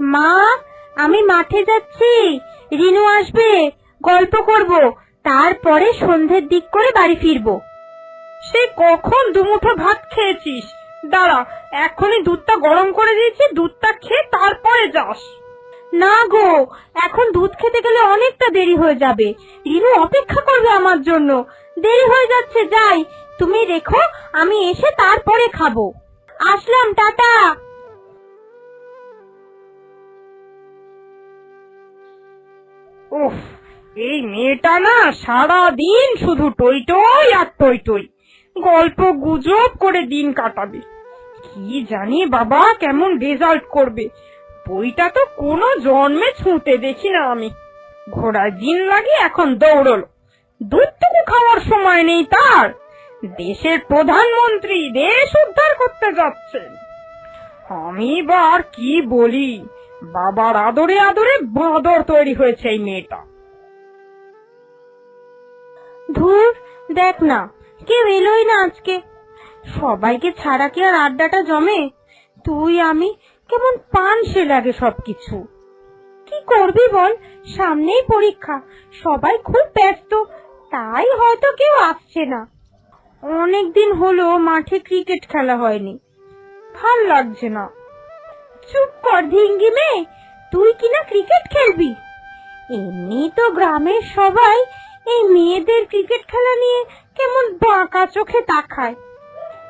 মা, আমি মাঠে যাচ্ছি। রিনু আসবে, গল্প করব। তারপরে সন্ধ্যের দিক করে বাড়ি ফিরবো। সে কখন দুমুঠো ভাত খেয়েছিস? দাঁড়া, এখনই দুধটা গরম করে দিয়েছি, দুধটা খেয়ে তারপরে যাস। না গো, এখন দুধ খেতে গেলে অনেকটা দেরি হয়ে যাবে। রিনু অপেক্ষা করবে আমার জন্য। দেরি হয়ে যাচ্ছে, যাই। তুমি রেখো, আমি এসে তারপরে খাব। আসলাম, টাটা। উফ, এই মেয়েটা না সারা দিন শুধু টই টই আর টই টই। গল্প গুজব করে দিন কাটাবে। কি জানি বাবা কেমন রেজাল্ট করবে। বইটা তো কোনো জন্মে ছুঁতে দেখি না আমি। ঘোড়ার দিন লাগে এখন দৌড়লো। দুধটুকু খাওয়ার সময় নেই তার। দেশের প্রধানমন্ত্রী দেশ উদ্ধার করতে যাচ্ছেন আমি বা আর কি বলি? বাবার আদরে আদরে বাঁদর তৈরি হয়েছে এই মেয়েটা। ধুর, দেখ না, কেউ এলোই না আজকে। সবাইকে ছাড়া কি আর আড্ডাটা জমে? তুই, আমি, কেমন পান সে লাগে সবকিছু। কি করবি বল, সামনেই পরীক্ষা, সবাই খুব ব্যস্ত, তাই হয়তো কেউ আসছে না। অনেক দিন হলো মাঠে ক্রিকেট খেলা হয়নি। ভালো লাগছে না। চুপ কর ধিঙ্গি মেয়ে, তুই কিনা ক্রিকেট খেলবি? এমনি তো গ্রামের সবাই এই মেয়েদের ক্রিকেট খেলা নিয়ে কেমন বাঁকা চোখে তাকায়।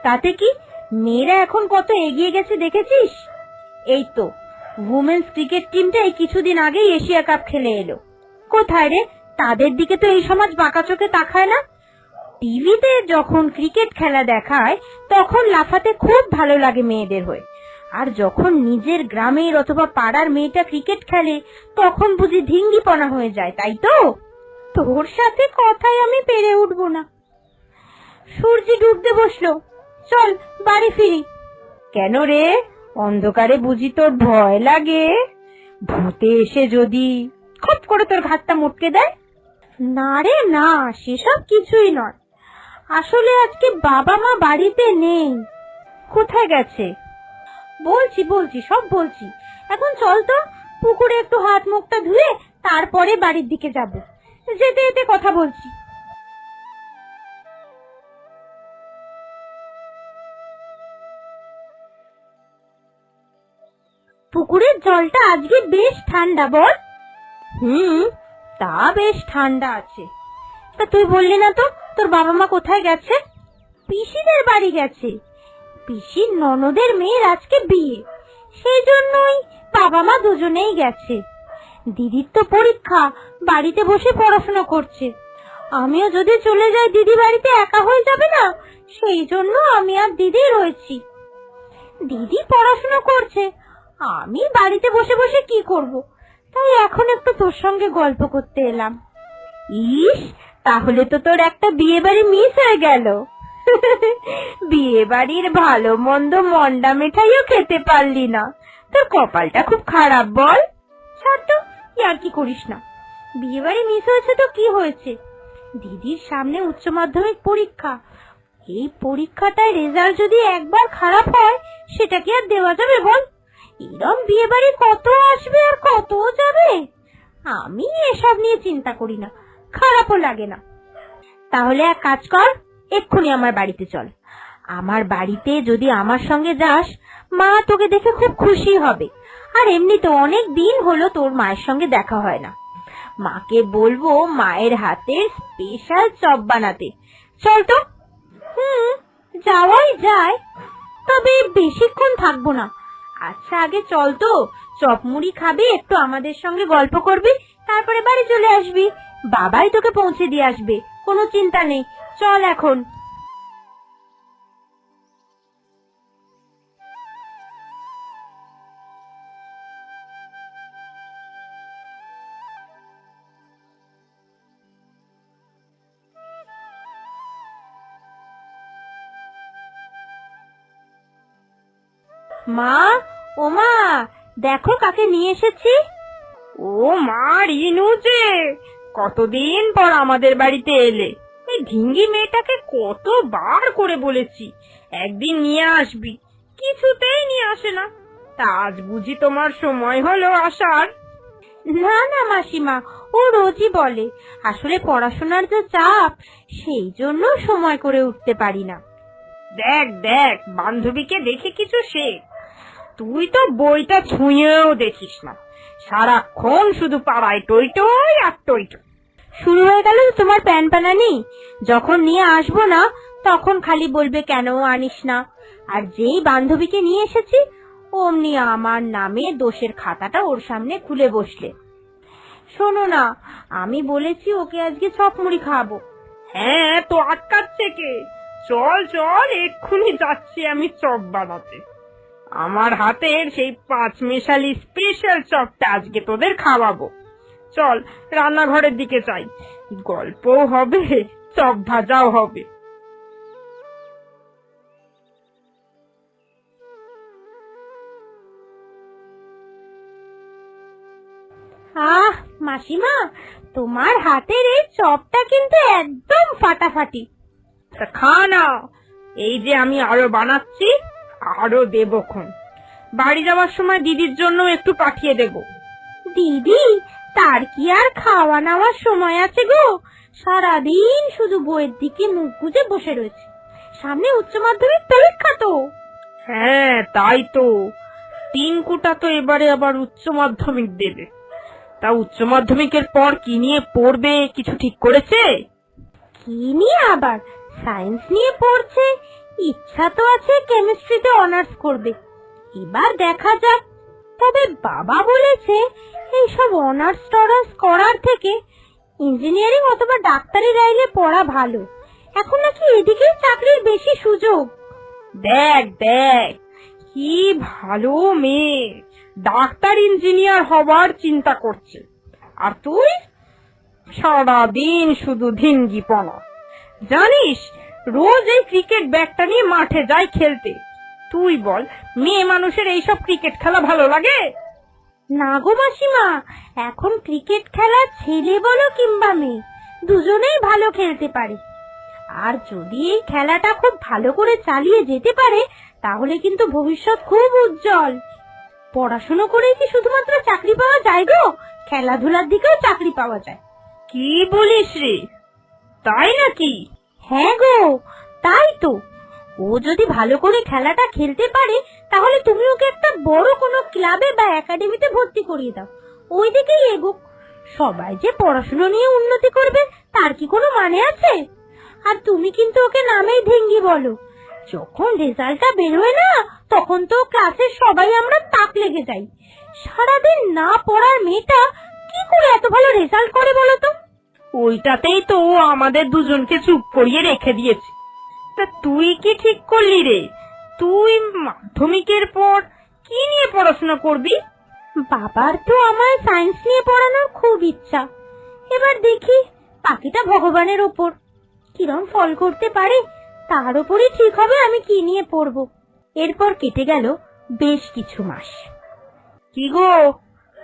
তাতে কি মেয়েরা এখন কত এগিয়ে গেছে দেখেছিস? এই তো উমেন্স ক্রিকেট টিমটা এই কিছুদিন আগেই এশিয়া কাপ খেলে এলো। কোথায় রে? তাদের দিকে তো এই সমাজ বাঁকা চোখে তাকায় না? টিভিতে যখন ক্রিকেট খেলা দেখায়, তখন লাফাতে খুব ভালো লাগে মেয়েদের হয়ে। আর যখন নিজের গ্রামের অথবা পাড়ার মেয়েটা ক্রিকেট খেলে, তখন বুঝি ধিঙ্গিপনা হয়ে যায়, তাই তো? তোর সাথে কথায় আমি পেরে উঠবো না। সূর্যি ডুবতে বসল, চল, বাড়ি ফিরি। কেন রে? অন্ধকারে বুঝি তোর ভয় লাগে? ভূতে এসে যদি খপ করে তোর ঘাটটা মুটকে দেয়? না রে, না, সেসব কিছুই নয়। আসলে আজকে বাবা মা বাড়িতে নেই। কোথায় গেছে? বলছি বলছি, সব বলছি। এখন চল তো, পুকুরে একটু হাত মুখটা ধুয়ে তারপরে বাড়ির দিকে যাব। যেতে যেতে কথা বলছি। পুকুরের জলটা আজকে বেশ ঠান্ডা, বল। হুম, তা বেশ ঠান্ডা আছে। তা তুই বললি না তো, তোর বাবা মা কোথায় গেছে? পিসিদের বাড়ি গেছে। পিসির ননদের মেয়ের আজকে বিয়ে। সেই জন্যই বাবা মা দুজনেই গেছে। দিদির তো পরীক্ষা, বাড়িতে বসে পড়াশোনা করছে। আমিও যদি চলে যাই দিদি বাড়িতে একা হয়ে যাবে না সেই জন্য আমি আর দিদি রয়েছি। দিদি পড়াশোনা করছে, আমি বাড়িতে বসে বসে কি করব? তাই এখন একটু তোর সঙ্গে গল্প করতে এলাম। ইস, তাহলে তো তোর একটা বিয়ে বাড়ি মিস হয়ে গেল। বিয়ে বাড়ির ভালো, মন্দ, মন্ডা মিঠাইও খেতে পারলি না। তোর কপালটা খুব খারাপ বল। ছাড় আর কি করিস না। বিয়ে বাড়ি মিস হয়েছে তো কি হয়েছে? দিদির সামনে উচ্চ মাধ্যমিক পরীক্ষা। এই পরীক্ষাটায় রেজাল্ট যদি একবার খারাপ হয়, সেটা কি আর দেওয়া যাবে বল? এরম বিয়ে বাড়ি কত আসবে আর কত যাবে? আমি এসব নিয়ে চিন্তা করি না। খারাপও লাগে না। তাহলে এক কাজ কর এক্ষুনি আমার বাড়িতে চল। আমার বাড়িতে যদি আমার সঙ্গে যাস, মা তোকে দেখে খুব খুশি হবে। আর এমনি তো অনেক দিন হলো তোর মায়ের সঙ্গে দেখা হয় না। মাকে বলব মায়ের হাতের স্পেশাল চপ বানাতে। চল তো। হুম, যাওয়াই যায়। তবে বেশিক্ষণ থাকব না। আচ্ছা আগে চল তো। চপ মুড়ি খাবি, একটু আমাদের সঙ্গে গল্প করবি, তারপরে বাড়ি চলে আসবি। বাবাই তোকে পৌঁছে দিয়ে আসবে, কোনো চিন্তা নেই। চল এখন। মা, ও মা, দেখো কাকে নিয়ে এসেছি। ও মা, রিনু যে, কতদিন পর আমাদের বাড়িতে এলে। ঢিঙ্গি মেয়েটাকে কতবার করে বলেছি। একদিন নিয়ে আসবি। কিছুতেই নিয়ে আসে না। তা আজ বুঝি তোমার সময় হলো আসার। না না মাসিমা ও রোজই বলে। আসলে পড়াশোনার যে চাপ সেই জন্য সময় করে উঠতে পারি না। দেখ দেখ বান্ধবীকে দেখে কিছু শেখ। তুই তো বইটা ছুঁয়েও দেখিস না। সারাক্ষণ শুধু পাড়ায় টই টই আর টই টই। শুরু হয়ে গেল তোমার প্যান প্যানানি যখন নিয়ে আসব না, তখন খালি বলবে, কেন আনিস না? আর যেই বান্ধবীকে নিয়ে এসেছি, অমনি আমার নামে দোষের খাতাটা ওর সামনে খুলে বসলে। শোনো না, আমি বলেছি ওকে আজকে চপ মুড়ি খাওয়াবো। হ্যাঁ তো আটকাচ্ছে কে চল চল, এক্ষুনি যাচ্ছি আমি চপ বানাতে। আমার হাতের সেই পাঁচ মেশালি স্পেশাল চপটা আজকে তোদের খাওয়াবো। চল রান্নাঘরের দিকে যাই। গল্পও হবে চপ ভাজাও হবে। আহ মাসিমা তোমার হাতের এই চপটা কিন্তু একদম ফাটাফাটি। তা খা না এই যে আমি আরও বানাচ্ছি আরও দেবক্ষণ বাড়ি যাওয়ার সময় দিদির জন্য একটু পাঠিয়ে দেব। দিদি তার কি আর খাওয়া নেওয়ার সময় আছে গো? সারাদিন শুধু বইয়ের দিকে মুখ গুজে বসে রয়েছে। সামনে উচ্চ মাধ্যমিক পরীক্ষা তো। হ্যাঁ তাই তো। তিন টিঙ্কুটা তো এবারে আবার উচ্চ মাধ্যমিক দেবে। তা উচ্চ মাধ্যমিকের পর কি নিয়ে পড়বে? কিছু ঠিক করেছে? কি নিয়ে আবার? সায়েন্স নিয়ে পড়ছে। ইচ্ছা তো আছে কেমিস্ট্রিতে অনার্স করবে। এবার দেখা যাক। তবে বাবা বলেছে এইসব অনার্স টনার্স করার থেকে ইঞ্জিনিয়ারিং অথবা ডাক্তারি লাইনে পড়া ভালো। এখন নাকি এদিকে চাকরির বেশি সুযোগ। দেখ দেখ, কি ভালো মেয়ে। ডাক্তার ইঞ্জিনিয়ার হবার চিন্তা করছে। আর তুই? সারাদিন শুধু ধিঙ্গিপনা। জানিস, রোজ এই ক্রিকেট ব্যাগটা নিয়ে মাঠে যায় খেলতে। তুই বল, মেয়ে মানুষের এইসব ক্রিকেট খেলা ভালো লাগে? না গো মাসিমা এখন ক্রিকেট খেলা ছেলে বলো কিংবা মেয়ে দুজনেই ভালো খেলতে পারে। আর যদি এই খেলাটা খুব ভালো করে চালিয়ে যেতে পারে তাহলে কিন্তু ভবিষ্যৎ খুব উজ্জ্বল। পড়াশুনো করেই কি শুধুমাত্র চাকরি পাওয়া যায় গো? খেলাধুলার দিকেও চাকরি পাওয়া যায়। কি বলিস রে? তাই নাকি? হ্যাঁ গো তাই তো। ও যদি ভালো করে খেলাটা খেলতে পারে, তাহলে তুমি ওকে একটা বড় কোনো ক্লাবে বা একাডেমিতে ভর্তি করিয়ে দাও। ওই দিকেই এগুক। সবাই যে পড়াশুনো নিয়ে উন্নতি করবে, তার কি কোনো মানে আছে? আর তুমি কিন্তু ওকে নামেই ভেঙ্গি বলো। যখন রেজাল্টটা বেরোয় না, তখন তো ক্লাসে সবাই আমরা তাক লেগে যাই। সারাদিন না পড়ার মেয়েটা কি করে এত ভালো রেজাল্ট করে বলো তো? ওইটাতেই তো আমাদের দুজনকে চুপ করিয়ে রেখে দিয়েছে। তা তুই কি ঠিক করলি রে? তুই মাধ্যমিকের পর কি নিয়ে পড়াশোনা করবি? বাবার তো আমায় সায়েন্স নিয়ে পড়ানোর খুব ইচ্ছা। এবার দেখি বাকিটা ভগবানের ওপর। কিরম ফল করতে পারে তার উপরই ঠিক হবে আমি কি নিয়ে পড়ব। এরপর কেটে গেল বেশ কিছু মাস। কি গো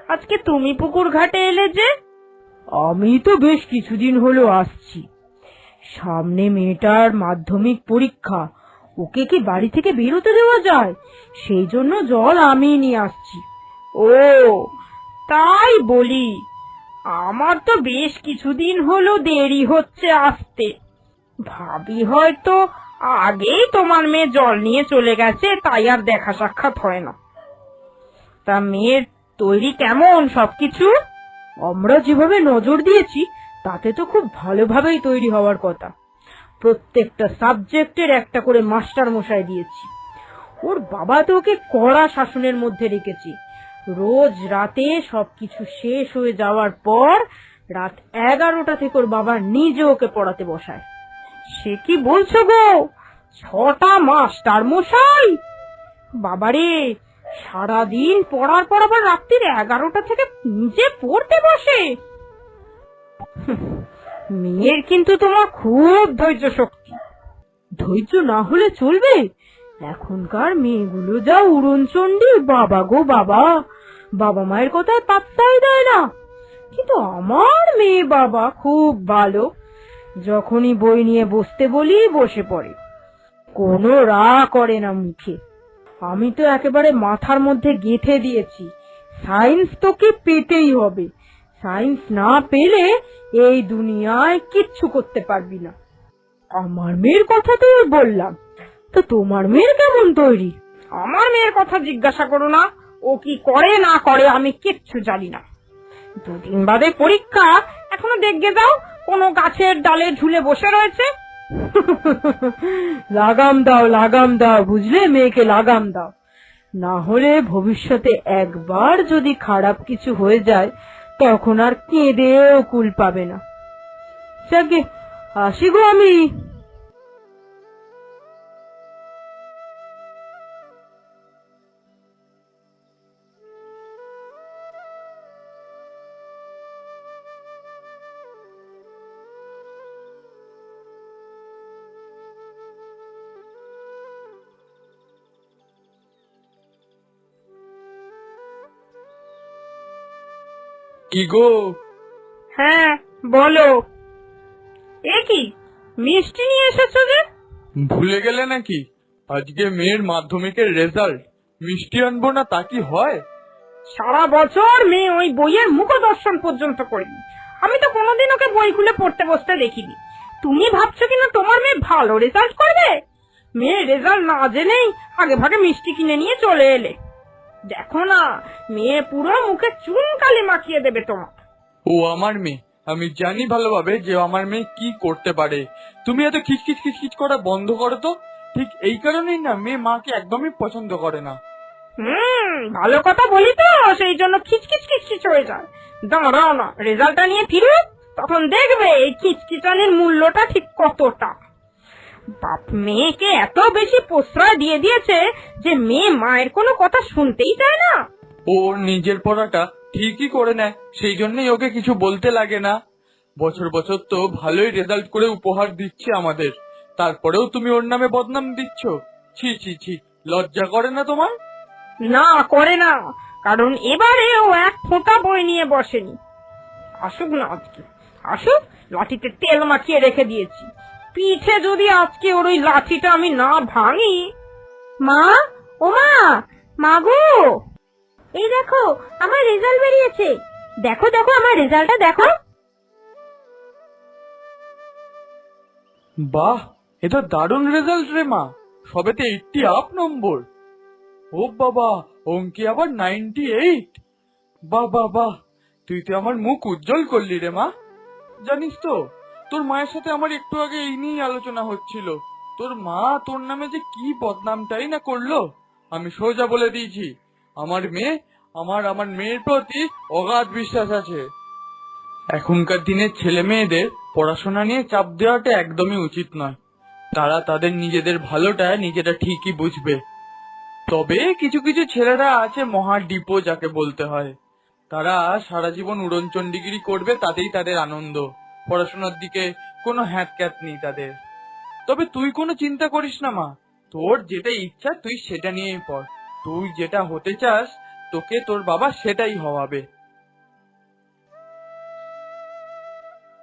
আজকে তুমি পুকুর ঘাটে এলে যে? আমি তো বেশ কিছুদিন হলো আসছি। সামনে মেয়েটার মাধ্যমিক পরীক্ষা। ওকে কি বাড়ি থেকে বেরোতে দেওয়া যায়? সেই জন্য জল আমি নিয়ে আসছি। ও, তাই বলি। আমার তো বেশ কিছুদিন হলো দেরি হচ্ছে আসতে। ভাবি হয়তো আগেই তোমার মেয়ে জল নিয়ে চলে গেছে, তাই আর দেখা সাক্ষাৎ হয় না। তা মেয়ের তৈরি কেমন সবকিছু? আমরা যেভাবে নজর দিয়েছি তাতে তো খুব ভালোভাবেই তৈরি হওয়ার কথা। প্রত্যেকটা সাবজেক্টের একটা করে মাস্টার মশাই দিয়েছি। ওর বাবা তো ওকে কড়া শাসনের মধ্যে রেখেছি। রোজ রাতে সবকিছু শেষ হয়ে যাওয়ার পর রাত এগারোটা থেকে ওর বাবা নিজে ওকে পড়াতে বসায়। সে কি বলছো গো? ছটা মাস্টার মশাই বাবারে, সারাদিন পড়ার পর আবার রাত্রির এগারোটা থেকে নিজে পড়তে বসে? মেয়ের কিন্তু তোমার খুব ধৈর্য শক্তি। ধৈর্য না হলে চলবে? এখনকার মেয়েগুলো যা উড়নচণ্ডী বাবা গো বাবা। বাবা মায়ের কথায় পাত্তাই দেয় না। কিন্তু আমার মেয়ে বাবা খুব ভালো। যখনই বই নিয়ে বসতে বলি, বসে পড়ে। কোনো রা করে না মুখে। আমি তো একেবারে মাথার মধ্যে গেঁথে দিয়েছি। সায়েন্স তোকে পেতেই হবে। সায়েন্স না পেলে এই দুনিয়ায় কিচ্ছু করতে পারবি না। আমার মেয়ের কথা তো বললাম। তো তোমার মেয়ের কেমন তৈরি? আমার মেয়ের কথা জিজ্ঞাসা করো না। ও কি করে না করে আমি কিচ্ছু জানি না। দুদিন বাদে পরীক্ষা। এখনও দেখবে দাও কোনো গাছের ডালে ঝুলে বসে রয়েছে। লাগাম দাও লাগাম দাও, বুঝলে? মেয়েকে লাগাম দাও। না হলে ভবিষ্যতে একবার যদি খারাপ কিছু হয়ে যায় তখন আর কেঁদেও কুল পাবে না। আসি গো আমি। কি গো? হ্যাঁ বলো। এ কি মিষ্টি নিয়ে এসেছ যে? ভুলে গেলে নাকি? আজকে মেয়ের মাধ্যমিকের রেজাল্ট মিষ্টি আনব না তা কি হয়? সারা বছর মেয়ে ওই বইয়ের মুখ দর্শন পর্যন্ত করিনি। আমি তো কোনোদিন ওকে বই খুলে পড়তে বসতে দেখিনি। তুমি ভাবছ কিনা তোমার মেয়ে ভালো রেজাল্ট করবে? মেয়ের রেজাল্ট না জেনেই আগে ভাগে মিষ্টি কিনে নিয়ে চলে এলে। দেখো না মেয়ে পুরো মুখে চুন কালি মাখিয়ে দেবে তোমার ও আমার মেয়ে আমি জানি ভালোভাবে যে আমার মেয়ে কি করতে পারে। তুমি এত খিচখিচ খিচখিচ করা বন্ধ করো তো। ঠিক এই কারণেই না মেয়ে মাকে একদমই পছন্দ করে না। হুম ভালো কথা বলি তো সেই জন্য খিচখিচ খিচখিচ হয়ে যায়। দাঁড়াও না রেজাল্টটা নিয়ে ফিরুক তখন দেখবে এই খিচখিচানির মূল্যটা ঠিক কতটা। বাপ মেয়েকে এত বেশি প্রশ্রয় দিয়ে দিয়েছে যে মেয়ে মায়ের কোনো কথা শুনতেই চায় না। ওর নিজের পড়াটা ঠিকই করে নেয় সেই জন্যই ওকে কিছু বলতে লাগে না। বছর বছর তো ভালোই রেজাল্ট করে উপহার দিচ্ছে আমাদের। তারপরেও তুমি ওর নামে বদনাম দিচ্ছ? ছি ছি ছি লজ্জা করে না তোমার? না করে না কারণ এবারে ও এক ফোঁটা বই নিয়ে বসেনি। আসুক না আজকে আসুক লাঠিতে তেল মাখিয়ে রেখে দিয়েছি। পিঠে যদি আজকে ওর ওই লাঠিটা আমি না ভাঙি? মা, ও মা মা গো। এই দেখো, আমার রেজাল্ট বেরিয়েছে। দেখো দেখো, আমার রেজাল্টটা দেখো। বাহ, এটা দারুণ রেজাল্ট রে মা। সবেতে এইটটি আপ নম্বর। ও বাবা, অঙ্কে আবার নাইনটি এইট। বাহ বাহ তুই তো আমার মুখ উজ্জ্বল করলি রে মা। জানিস তো তোর মায়ের সাথে আমার একটু আগে এই নিয়েই আলোচনা হচ্ছিল। তোর মা তোর নামে যে কি বদনামটাই না করল? আমি সোজা বলে দিয়েছি, আমার মেয়ে, আমার আমার মেয়ের প্রতি অগাধ বিশ্বাস আছে। এখনকার দিনের ছেলে মেয়েদের পড়াশোনা নিয়ে চাপ দেওয়াটা একদমই উচিত নয়। তারা তাদের নিজেদের ভালোটা নিজেরা ঠিকই বুঝবে। তবে কিছু কিছু ছেলেরা আছে মহা ডিপো যাকে বলতে হয়। তারা সারা জীবন উড়নচণ্ডীগিরি করবে, তাতেই তাদের আনন্দ। পড়াশোনার দিকে কোনো হ্যাঁ ক্যাত নেই তাদের। তবে তুই কোনো চিন্তা করিস না, মা। তোর যেটা ইচ্ছা তুই সেটা নিয়েই পড়। তুই যেটা হতে চাস, তোকে তোর বাবা সেটাই হওয়াবে।